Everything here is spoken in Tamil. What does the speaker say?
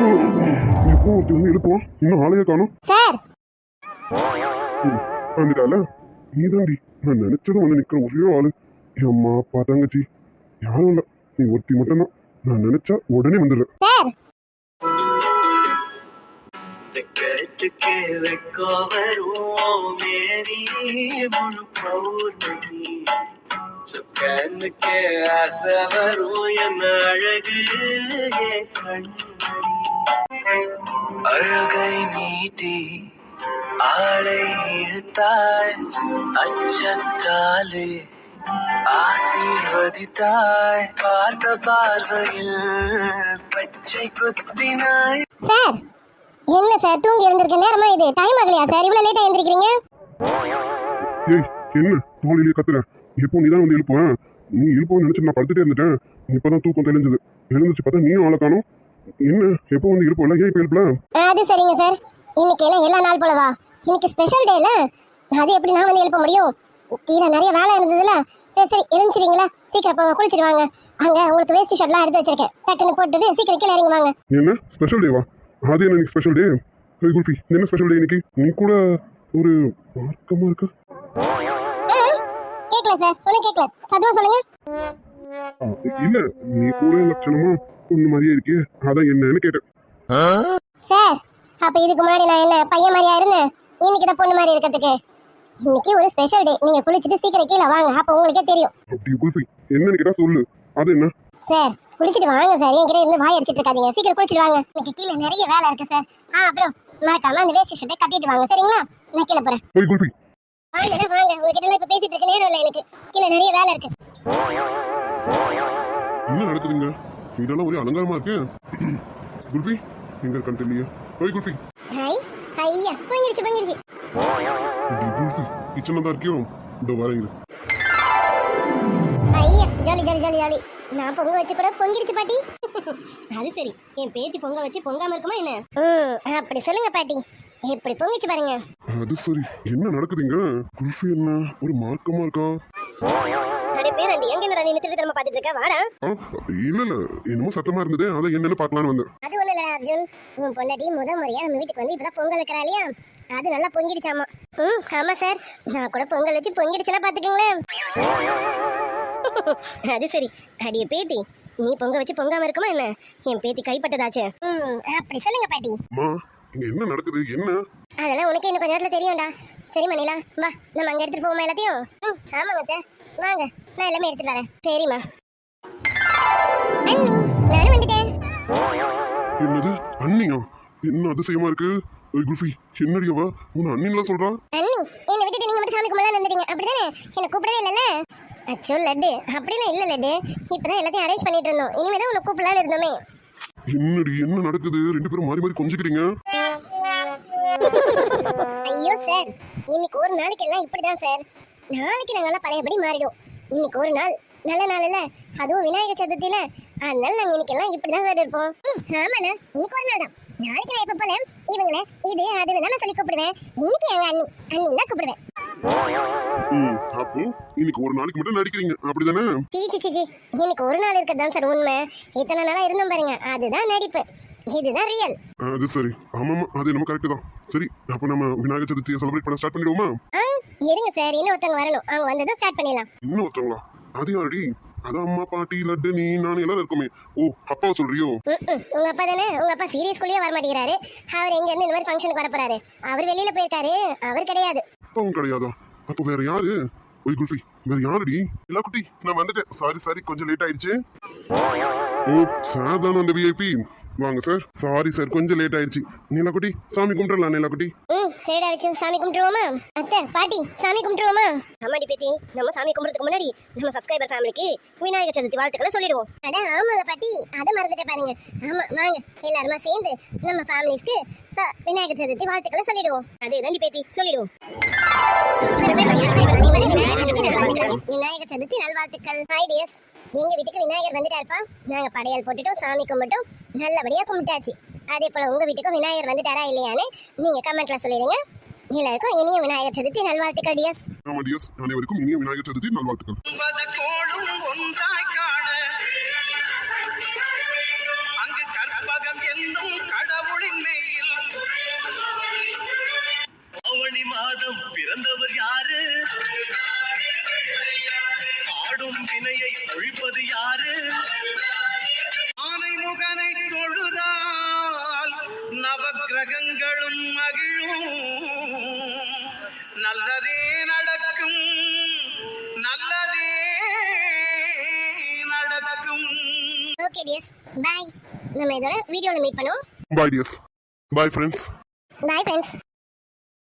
எப்போ ஒருத்தி வந்து எழுப்புவான் இன்னும் ஆளையே காணும். சார்! வந்துட்டால? நீதாண்டி. நான் நினைச்சதும் வந்து நிக்கிற ஒரே ஆளு. என் அம்மா அப்பா தங்கச்சி. யாரும் இல்ல. நீ ஒருத்தி மட்டும்தான். நான் நினைச்சா உடனே வந்துடுறேன் என்ன அழகு கண்ணு. அழகை நீட்டி ஆளை இழுத்தாய் அச்சத்தாலே ஆசீர்வதித்தாய். பார்த்த பார்வையில் பச்சை குத்தினாய். சார் என்ன சார் தூங்கி இருந்திருக்க நேரமா இது? டைம் ஆகலையா சார்? இவ்வளவு லேட்டா எழுந்திருக்கிறீங்க? ஏய் என்ன? தோழிலேயே கத்துற எப்போ நீதான் வந்து எழுப்புவேன் நீ எழுப்போன்னு நினைச்சு நான் படுத்துட்டே இருந்துட்டேன். இப்பதான் தூக்கம் தெளிஞ்சது. எழுந்துச்சு பார்த்தா நீயும் ஆளை காணும். என்ன எப்போ வந்து எழுப்பல ஏன் இப்போ அது சரிங்க சார். இன்னைக்கு என்ன எல்லா நாள் போலவா? இன்னைக்கு ஸ்பெஷல் டேல அது எப்படி நான் வந்து எழுப்ப முடியும்? கீழே நிறைய வேலை இருந்ததுல. சரி சரி எழுந்துச்சிருங்களா சீக்கிரம் போங்க குளிச்சிட்டு வாங்க. அங்க உங்களுக்கு வேஸ்ட் ஷர்ட்லாம் எடுத்து வச்சிருக்கேன். டக்குன்னு போட்டுட்டு சீக்கிரம் கீழே இறங்கி வாங்க. என்ன? ஸ்பெஷல் டேவா அது என்ன ஸ்பெஷல் டே ஹே குல்ஃபி என்ன ஸ்பெஷல் டே இன்னைக்கு? நீ கூட ஒரு மார்க்கமா இருக்க. கேட்கல சார். ஒன்றும் கேட்கல சத்தமா சொல்லுங்க. இல்ல நீ கூட லட்சணமா பொண்ணு மாதிரியே இருக்கே அதான் என்னன்னு கேட்டேன் சார் அப்ப இதுக்கு முன்னாடி நான் என்ன பையன் மாதிரியா இருந்தேன்? இன்னைக்கு தான் பொண்ணு மாதிரி இருக்கிறதுக்கு. இன்னைக்கு ஒரு ஸ்பெஷல் டே நீங்க குளிச்சுட்டு சீக்கிரம் கீழே வாங்க. அப்ப உங்களுக்கே தெரியும். அப்படி குல்ஃபி என்னன்னு கேட்டா சொல்லு அது என்ன சார் குளிச்சுட்டு வாங்க சார் என்கிட்ட இருந்து வாய் அடிச்சிட்டு இருக்காதீங்க. சீக்கிரம் குளிச்சுட்டு வாங்க. எனக்கு கீழே நிறைய வேலை இருக்கு சார் ஆ அப்புறம் மறக்காம அந்த வேஸ்ட் ஷர்ட்டை கட்டிட்டு வாங்க சரிங்களா? நான் கீழே போறேன். ஹே குல்ஃபி வாங்க வாங்க. உங்ககிட்ட இப்ப பேசிட்டு இருக்க நேரம் இல்லை எனக்கு. கீழே நிறைய வேலை இருக்கு. என்ன நடக்குதுங்க? இதெல்லாம் ஒரே அலங்காரமா இருக்கு. குல்ஃபி எங்க இருக்கான்னு தெரியலையே. ஹே குல்ஃபி. ஹை ஐயா பொங்கிருச்சு பொங்கிருச்சு இப்படி குல்ஃபி கிச்சன்ல தான் இருக்கியோ? இந்த வரேங்க ஐயா ஜாலி ஜாலி ஜாலி ஜாலி. நான் பொங்க வச்சு கூட பொங்கிருச்சு பாட்டி. அது சரி. என் பேத்தி பொங்க வச்சு பொங்காம இருக்குமா என்ன? ம் அப்படி சொல்லுங்க பாட்டி. எப்படி பொங்கிச்சு பாருங்க. அது சரி. என்ன நடக்குதுங்க? குல்ஃபி என்ன ஒரு மார்க்கமா இருக்கா? அடே பேரண்டி எங்க என்னடா நீ திருப்பி திரும்ப பாத்துட்டு இருக்க? வாடா. இல்ல இல்ல. என்னமோ சத்தமா இருந்தது. அதை என்னன்னு பார்க்கலான்னு வந்தேன். அது ஒண்ணு இல்லடா அர்ஜுன். உன் பொண்டாட்டி முத முறையா நம்ம வீட்டுக்கு வந்து இப்பதான் பொங்கல் வைக்கிறா இல்லையா? அது நல்லா பொங்கிடுச்சாமா. ம் ஆமா சார். நான் கூட பொங்கல் வச்சு பொங்கிடுச்சுன்னா பாத்துக்கோங்களேன் அது சரி. அடிய பேத்தி நீ பொங்க வச்சு பொங்காம இருக்குமா என்ன? என் பேத்தி கைப்பட்டதாச்சே. ம் அப்படி சொல்லுங்க பாட்டி. அம்மா இங்க என்ன நடக்குது? என்ன? அதெல்லாம் உனக்கு இன்னும் கொஞ்ச நேரத்துல தெரியும்டா. சரி மணிலா வா. நம்ம அங்க எடுத்துட்டு போவோமா எல்லாத்தையும்? ம் ஆமாங்க அத்தை. வாங்க நான் எல்லாமே எடுத்துட்டு வரேன். சரிம்மா. அண்ணி நானும் வந்துட்டேன். என்னது? அண்ணியா? என்ன அதிசயமா இருக்கு? ஏய் குல்ஃபி என்னடி அவ? உன் அண்ணின்லாம் சொல்றா? அண்ணி என்னை விட்டுட்டு மட்டும் சாமி கும்பலாம் வந்துட்டீங்க. அப்படிதானே? என்னை கூப்பிடவே இல்லைல்ல? அச்சோ லட்டு. அப்படிலாம் இல்ல லட்டு. இப்பதான் எல்லாத்தையும் அரேஞ்ச் பண்ணிட்டு இருந்தோம். இனிமே தான் உன்னை கூப்பிடலான்னு இருந்தோமே. என்னடி என்ன நடக்குது? ரெண்டு பேரும் மாறி மாறி கொஞ்சிக்கிறீங்க? சார். இன்னைக்கு ஒரு நாளைக்கு எல்லாம் இப்படிதான் சார். நாளைக்கு நாங்கெல்லாம் பழையபடி மாறிடும் இன்னைக்கு ஒரு நாள் நல்ல நாள் இல்ல. அதுவும் விநாயகர் சதுர்த்தியில அதனால நாங்க இன்னைக்கு எல்லாம் இப்படிதான் சார் இருப்போம். ஆமாண்ணா. இன்னைக்கு ஒரு நாள் தான் நாளைக்கு நான் எப்ப போல இவங்கள இது அதுன்னு தான் சொல்லி கூப்பிடுவேன். இன்னைக்கு எங்க அண்ணி அண்ணி தான் கூப்பிடுவேன். அப்போ இன்னைக்கு ஒரு நாளைக்கு மட்டும் நடிக்கிறீங்க. அப்படிதானே? சீ சீ சீ சீ. இன்னைக்கு ஒரு நாள் இருக்கதான் சார் உண்மை. இத்தனை நாளா இருந்தோம் பாருங்க. அதுதான் நடிப்பு. இதுதான் ரியல் அது சரி. ஆமாமா அது நம்ம கரெக்ட் தான். சரி அப்போ நம்ம விநாயகர் சதுர்த்தியை செலிப்ரேட் பண்ண ஸ்டார்ட் பண்ணிடுவோமா? இருங்க சார் இன்னும் ஒருத்தவங்க வரணும். அவங்க வந்ததும் ஸ்டார்ட் பண்ணிடலாம். இன்னும் ஒருத்தவங்களா? அது யாரடி? அது அம்மா பாட்டி லட்டு நீ நான் எல்லாரும் இருக்கோமே. ஓ அப்பாவை சொல்றியோ. உங்க அப்பா தானே? உங்க அப்பா சீரியஸ்குள்ளேயே வர மாட்டேங்கிறாரு. அவர் எங்க இருந்து இந்த மாதிரி ஃபங்க்ஷனுக்கு வர போறாரு? அவர் வெளியில போயிருக்காரு. அவர் கிடையாது. அப்பாவும் கிடையாதா? அப்போ வேற யாரு? ஒய் குல்ஃபி வேற யாருடி? இல்ல குட்டி நான் வந்துட்டேன். சாரி சாரி கொஞ்சம் லேட் ஆயிடுச்சு. ஓ சார் தானே அந்த விஐபி வாங்க சார். சாரி சார் கொஞ்சம் லேட் ஆயிடுச்சு. நீலாக்குட்டி சாமி கும்பிடலாம் நீலாக்குட்டி? ம் சரிடா வச்சு சாமி கும்பிட்டுருவோமா? அத்தை பாட்டி சாமி கும்பிட்டுருவோமா? அம்மாடி பேத்தி நம்ம சாமி கும்பிடுறதுக்கு முன்னாடி நம்ம சப்ஸ்கிரைபர் ஃபேமிலிக்கு விநாயகர் சதுர்த்தி வாழ்த்துக்களை சொல்லிடுவோம். அட ஆமாங்க பாட்டி. அதை மறந்துட்டே பாருங்க. ஆமா வாங்க. எல்லாருமா சேர்ந்து நம்ம ஃபேமிலிஸ்க்கு ச- விநாயகர் சதுர்த்தி வாழ்த்துக்களை சொல்லிடுவோம். அதே தாண்டி பேத்தி சொல்லிடுவோம். விநாயகர் சதுர்த்தி நல்வாழ்த்துக்கள். ஐடியஸ் எங்க வீட்டுக்கு விநாயகர் வந்துட்டாருப்பா. நாங்க படையல் போட்டுட்டோம் சாமி கும்பிட்டோம் நல்லபடியா கும்பிட்டாச்சு. அதே போல உங்க வீட்டுக்கும் விநாயகர் வந்துட்டாரா இல்லையான்னு நீங்க கமெண்ட்ல சொல்லிடுங்க. எல்லாருக்கும் இனிய விநாயகர் சதுர்த்தி நல்வாழ்த்துக்கள் டியஸ் ஆமா டியர்ஸ் அனைவருக்கும் இனிய விநாயகர் சதுர்த்தி நல்வாழ்த்துக்கள். மாதம் பிறந்தவர் யாரு? ஆடும் வினையை ஒழிப்பது யாரு? ஆனை முகனை தொழுதால் நவக்கிரகங்களும் மகிழும். நல்லதே நடக்கும் நல்லதே நடக்கும். ஓகே டியர்ஸ் பாய் நம்ம இதோட வீடியோவில் மீட் பண்ணுவோம். Bye dears bye friends bye friends